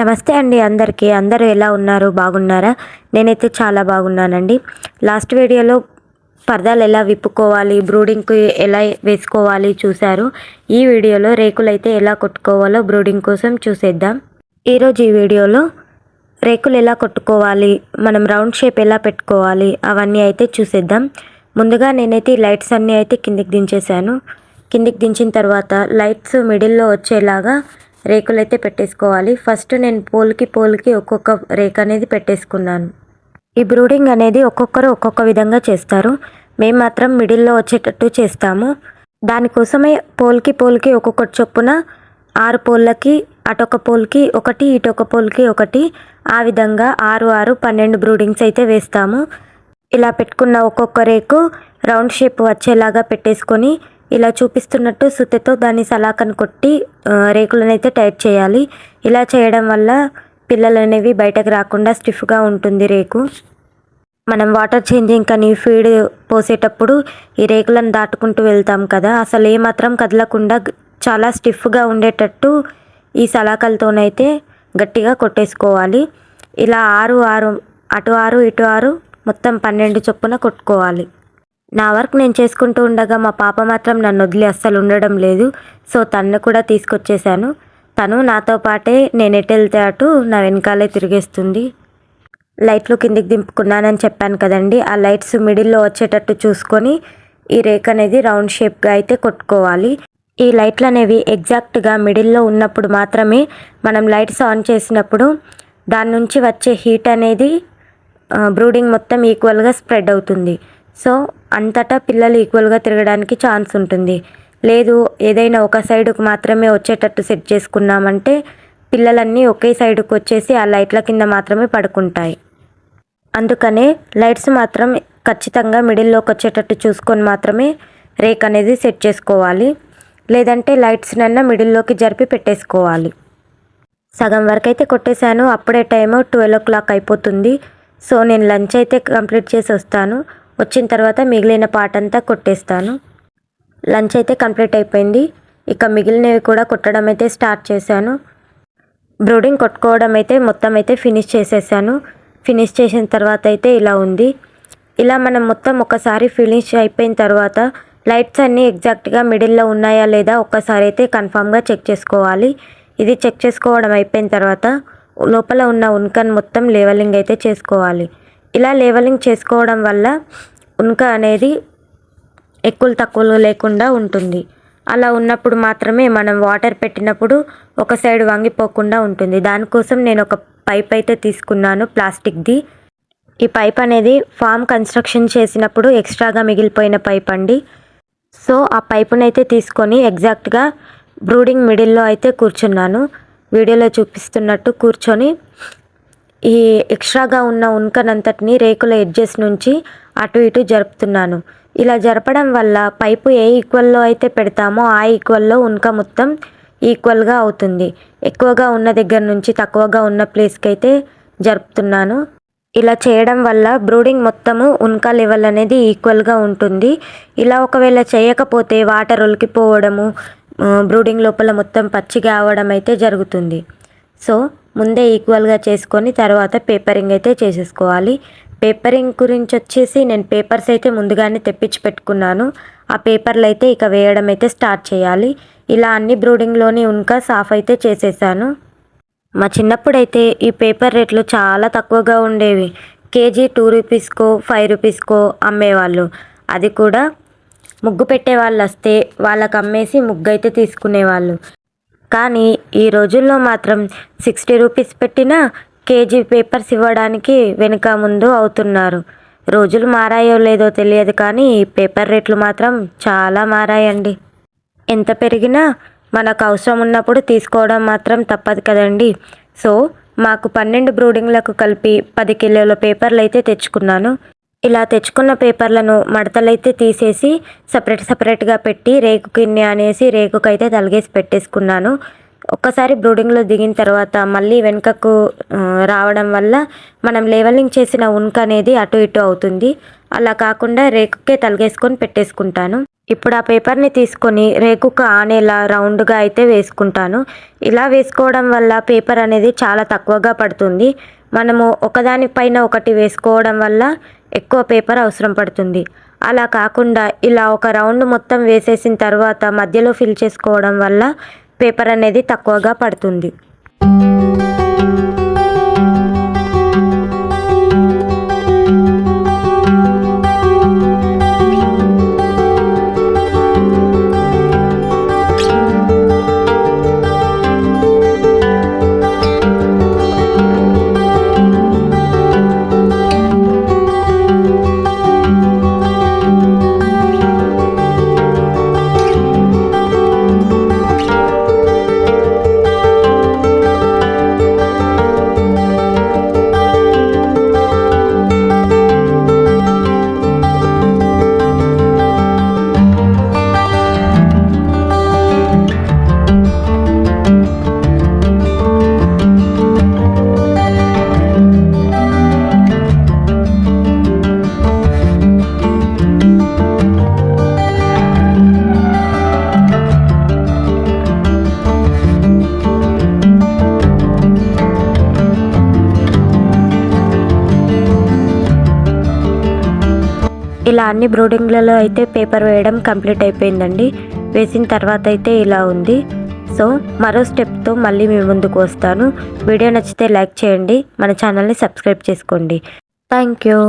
నమస్తే అండి అందరికీ. అందరూ ఎలా ఉన్నారు? బాగున్నారా? నేనైతే చాలా బాగున్నానండి. లాస్ట్ వీడియోలో పరదాలు ఎలా విప్పుకోవాలి బ్రూడింగ్కి ఎలా వేసుకోవాలి చూశారు. ఈ వీడియోలో రేకులు అయితే ఎలా కొట్టుకోవాలో బ్రూడింగ్ కోసం చూసేద్దాం. ఈరోజు ఈ వీడియోలో రేకులు ఎలా కొట్టుకోవాలి మనం రౌండ్ షేప్ ఎలా పెట్టుకోవాలి అవన్నీ అయితే చూసేద్దాం. ముందుగా నేనైతే లైట్స్ అన్నీ అయితే కిందికి దించేశాను. కిందికి దించిన తర్వాత లైట్స్ మిడిల్లో వచ్చేలాగా రేకులు అయితే పెట్టేసుకోవాలి. ఫస్ట్ నేను పోల్కి పోల్కి ఒక్కొక్క రేక్ అనేది పెట్టేసుకున్నాను. ఈ బ్రూడింగ్ అనేది ఒక్కొక్కరు ఒక్కొక్క విధంగా చేస్తారు. మేము మాత్రం మిడిల్లో వచ్చేటట్టు చేస్తాము. దానికోసమే పోల్కి పోల్కి ఒక్కొక్కటి చొప్పున ఆరు పోళ్ళకి అటొక పోల్కి ఒకటి ఇటొక పోల్కి ఒకటి ఆ విధంగా ఆరు ఆరు పన్నెండు బ్రూడింగ్స్ అయితే వేస్తాము. ఇలా పెట్టుకున్న ఒక్కొక్క రేకు రౌండ్ షేప్ వచ్చేలాగా పెట్టేసుకొని ఇలా చూపిస్తున్నట్టు సుత్తెతో దాన్ని సలాకను కొట్టి రేకులనైతే టైట్ చేయాలి. ఇలా చేయడం వల్ల పిల్లలు అనేవి బయటకు రాకుండా స్టిఫ్గా ఉంటుంది రేకు. మనం వాటర్ చేంజింగ్ కానీ ఫీడ్ పోసేటప్పుడు ఈ రేకులను దాటుకుంటూ వెళ్తాం కదా. అసలు ఏమాత్రం కదలకుండా చాలా స్టిఫ్గా ఉండేటట్టు ఈ సలాకలతోనైతే గట్టిగా కొట్టేసుకోవాలి. ఇలా ఆరు ఆరు అటు ఆరు ఇటు ఆరు మొత్తం పన్నెండు చొప్పున కొట్టుకోవాలి. నా వర్క్ నేను చేసుకుంటూ ఉండగా మా పాప మాత్రం నన్ను వదిలి అస్సలు ఉండడం లేదు. సో తన్ను కూడా తీసుకొచ్చేసాను తను నాతో పాటే నేను ఎటు వెళ్తే అటు నా వెనకాలే తిరిగేస్తుంది. లైట్లు కిందికి దింపుకున్నానని చెప్పాను కదండి. ఆ లైట్స్ మిడిల్లో వచ్చేటట్టు చూసుకొని ఈ రేక్ అనేది రౌండ్ షేప్గా అయితే కొట్టుకోవాలి. ఈ లైట్లు అనేవి ఎగ్జాక్ట్గా మిడిల్లో ఉన్నప్పుడు మాత్రమే మనం లైట్స్ ఆన్ చేసినప్పుడు దాని నుంచి వచ్చే హీట్ అనేది బ్రూడింగ్ మొత్తం ఈక్వల్గా స్ప్రెడ్ అవుతుంది. సో అంతటా పిల్లలు ఈక్వల్గా తిరగడానికి ఛాన్స్ ఉంటుంది. లేదు ఏదైనా ఒక సైడుకు మాత్రమే వచ్చేటట్టు సెట్ చేసుకున్నామంటే పిల్లలన్నీ ఒకే సైడుకు వచ్చేసి ఆ లైట్ల కింద మాత్రమే పడుకుంటాయి. అందుకనే లైట్స్ మాత్రం ఖచ్చితంగా మిడిల్లోకి వచ్చేటట్టు చూసుకొని మాత్రమే రేక్ అనేది సెట్ చేసుకోవాలి. లేదంటే లైట్స్నన్నా మిడిల్లోకి జరిపి పెట్టేసుకోవాలి. సగం వరకు అయితే కొట్టేశాను. అప్పుడే టైము ట్వెల్వ్ ఓ క్లాక్ అయిపోతుంది. సో నేను లంచ్ అయితే కంప్లీట్ చేసి వస్తాను. వచ్చిన తర్వాత మిగిలిన పార్ట్ అంతా కొట్టేస్తాను. లంచ్ అయితే కంప్లీట్ అయిపోయింది. ఇక మిగిలినవి కూడా కొట్టడం అయితే స్టార్ట్ చేశాను. బ్రూడింగ్ కొట్టుకోవడం అయితే మొత్తం అయితే ఫినిష్ చేసేసాను. ఫినిష్ చేసిన తర్వాత అయితే ఇలా ఉంది. ఇలా మనం మొత్తం ఒకసారి ఫినిష్ అయిపోయిన తర్వాత లైట్స్ అన్నీ ఎగ్జాక్ట్గా మిడిల్లో ఉన్నాయా లేదా ఒక్కసారి అయితే కన్ఫామ్గా చెక్ చేసుకోవాలి. ఇది చెక్ చేసుకోవడం అయిపోయిన తర్వాత లోపల ఉన్న ఉన్కన్ మొత్తం లేవలింగ్ అయితే చేసుకోవాలి. ఇలా లేవలింగ్ చేసుకోవడం వల్ల ఉన్క అనేది ఎక్కువ తక్కువలు లేకుండా ఉంటుంది. అలా ఉన్నప్పుడు మాత్రమే మనం వాటర్ పెట్టినప్పుడు ఒక సైడ్ వంగిపోకుండా ఉంటుంది. దానికోసం నేను ఒక పైప్ అయితే తీసుకున్నాను ప్లాస్టిక్ది ఈ పైప్ అనేది ఫామ్ కన్స్ట్రక్షన్ చేసినప్పుడు ఎక్స్ట్రాగా మిగిలిపోయిన పైప్ అండి. సో ఆ పైపునైతే అయితే తీసుకొని ఎగ్జాక్ట్గా బ్రూడింగ్ మిడిల్లో అయితే కూర్చున్నాను. వీడియోలో చూపిస్తున్నట్టు కూర్చొని ఈ ఎక్స్ట్రాగా ఉన్న ఉన్కనంతటిని రేకుల ఎడ్జెస్ నుంచి అటు ఇటు జరుపుతున్నాను. ఇలా జరపడం వల్ల పైపు ఏ ఈక్వల్లో అయితే పెడతామో ఆ ఈక్వల్లో ఉన్క మొత్తం ఈక్వల్గా అవుతుంది. ఎక్కువగా ఉన్న దగ్గర నుంచి తక్కువగా ఉన్న ప్లేస్కి అయితే జరుపుతున్నాను. ఇలా చేయడం వల్ల బ్రూడింగ్ మొత్తము ఉన్క లెవెల్ అనేది ఈక్వల్గా ఉంటుంది. ఇలా ఒకవేళ చేయకపోతే వాటర్ ఒలికిపోవడము బ్రూడింగ్ లోపల మొత్తం పచ్చిగా అవడం అయితే జరుగుతుంది. సో ముందే ఈక్వల్గా చేసుకొని తర్వాత పేపరింగ్ అయితే చేసేసుకోవాలి. పేపరింగ్ గురించి వచ్చేసి నేను పేపర్స్ అయితే ముందుగానే తెప్పించి పెట్టుకున్నాను. ఆ పేపర్లు అయితే ఇక వేయడం అయితే స్టార్ట్ చేయాలి. ఇలా అన్ని బ్రూడింగ్లోని ఉన్కా సాఫ్ అయితే చేసేసాను. మా చిన్నప్పుడైతే ఈ పేపర్ రేట్లు చాలా తక్కువగా ఉండేవి. కేజీ టూ రూపీస్కో ఫైవ్ రూపీస్కో అమ్మేవాళ్ళు. అది కూడా ముగ్గు పెట్టే వాళ్ళు వస్తే వాళ్ళకి అమ్మేసి ముగ్గు అయితే తీసుకునేవాళ్ళు. కానీ ఈ రోజుల్లో మాత్రం సిక్స్టీ రూపీస్ పెట్టినా కేజీ పేపర్స్ ఇవ్వడానికి వెనుక ముందు అవుతున్నారు. రోజులు మారాయో లేదో తెలియదు కానీ ఈ పేపర్ రేట్లు మాత్రం చాలా మారాయండి. ఎంత పెరిగినా మనకు అవసరం ఉన్నప్పుడు తీసుకోవడం మాత్రం తప్పదు కదండి. సో మాకు పన్నెండు బ్రూడింగ్లకు కలిపి పది కిలోల పేపర్లు అయితే తెచ్చుకున్నాను. ఇలా తెచ్చుకున్న పేపర్లను మడతలైతే తీసేసి సపరేట్ సపరేట్గా పెట్టి రేకు కిన్ని అనేసి రేకుకైతే తలిగేసి పెట్టేసుకున్నాను. ఒక్కసారి బ్రూడింగ్లో దిగిన తర్వాత మళ్ళీ వెనుకకు రావడం వల్ల మనం లేవలింగ్ చేసిన ఉన్క అనేది అటు ఇటు అవుతుంది. అలా కాకుండా రేకుకే తలగేసుకొని పెట్టేసుకుంటాను. ఇప్పుడు ఆ పేపర్ని తీసుకొని రేకుకు ఆనేలా రౌండ్గా అయితే వేసుకుంటాను. ఇలా వేసుకోవడం వల్ల పేపర్ అనేది చాలా తక్కువగా పడుతుంది. మనము ఒకదానిపైన ఒకటి వేసుకోవడం వల్ల ఎక్కువ పేపర్ అవసరం పడుతుంది. అలా కాకుండా ఇలా ఒక రౌండ్ మొత్తం వేసేసిన తర్వాత మధ్యలో ఫిల్ చేసుకోవడం వల్ల పేపర్ అనేది తక్కువగా పడుతుంది. ఇలా అన్ని బ్రూడింగ్లలో అయితే పేపర్ వేయడం కంప్లీట్ అయిపోయిందండి. వేసిన తర్వాత అయితే ఇలా ఉంది. సో మరో స్టెప్తో మళ్ళీ మీ ముందుకు వస్తాను. వీడియో నచ్చితే లైక్ చేయండి. మన ఛానల్ని సబ్స్క్రైబ్ చేసుకోండి. Thank you.